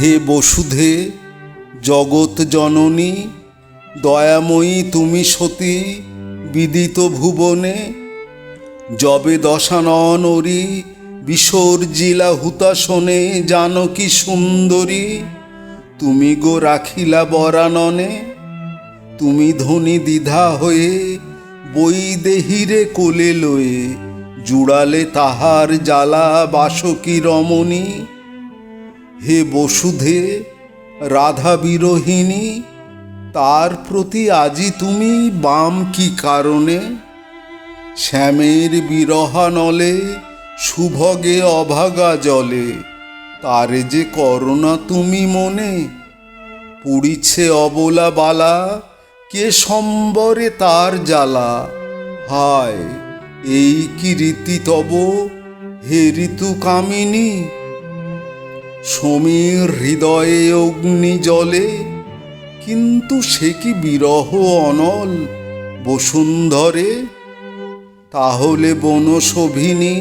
হে বসুধে, জগৎ জননী, দয়াময়ী তুমি সতী, বিদিত ভুবনে, যবে দশানন বিসর্জিলা হুতাসনে জানকী সুন্দরী, তুমি গো রাখিলা বরাননে, তুমি ধনী দ্বিধা হয়ে বৈদেহীরে কোলে লয়ে, জুড়ালে তাহার জ্বালা বাসকী রমণী হে বসুধে, রাধা বিরোহিণী, তার প্রতি আজি তুমি বাম কি কারণে? শ্যামের বিরহানলে সুভগে অভাগা জলে, তারে যে করোনা তুমি মনে, পুড়িছে অবলা বালা, কে সম্বরে তার জ্বালা? হায়, এই কি রীতি তব, হে ঋতু কামিনী সমীর হৃদয়ে অগ্নি জলে, কিন্তু সে কি বিরহ অনল বসুন্ধরে? তাহলে বনশোভিনী,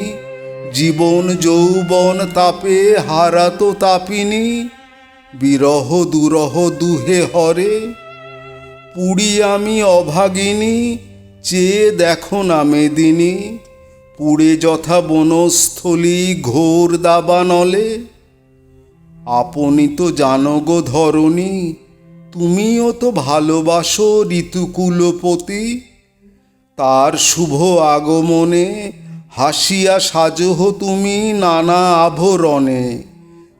জীবন যৌবন তাপে হারাতো তাপিনী, বিরহ দুরহ দুহে হরে। পুড়ি আমি অভাগিনী চেয়ে দেখো না মেদিনী, পুড়ে যথা বনস্থলী ঘোর দাবানলে। আপনি তো জানো গো ধরণী, তুমিও তো ভালোবাসো ঋতুকুলপতি। তার শুভ আগমনে হাসিয়া সাজহ তুমি নানা আভরণে,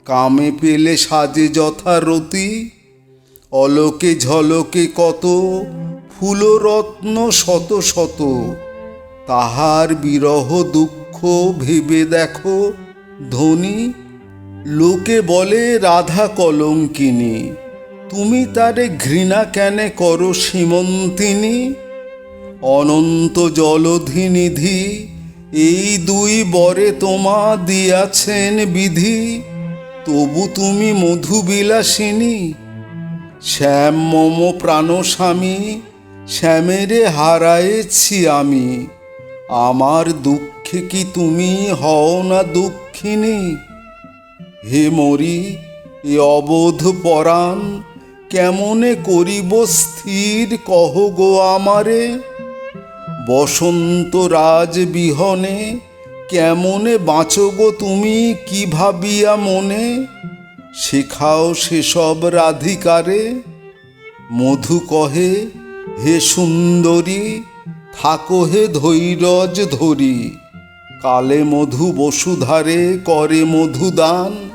কামে পেলে সাজে যথারতি। অলোকে ঝলকে কত ফুলরত্ন শত শত, তাহার বিরহ দুঃখ ভেবে দেখো ধনী। লোকে বলে রাধা কলঙ্কিনী। তুমি তারে ঘৃণা কেনে করো সীমন্তিনী? অনন্ত জলধি নিধি এই দুই বরে তোমা দিয়াছেন বিধি। তবু তুমি মধুবিলাসিনী। শ্যাম মম প্রাণ স্বামী, শ্যামেরে হারায়েছি আমি। আমার দুঃখে কি তুমি হও না দুঃখিনী? হে মরি, এ অবোধ পরাণ, কেমনে করিব স্থির? কহ গো আমারে, বসন্ত রাজ বিহনে কেমনে বাঁচো গো তুমি, কি ভাবিয়া মনে? শেখাও সেসব রাধিকারে, মধু কহে, হে সুন্দরী, থাকো হে ধৈরজ ধরি। কালে মধু বসুধারে, করে মধুদান।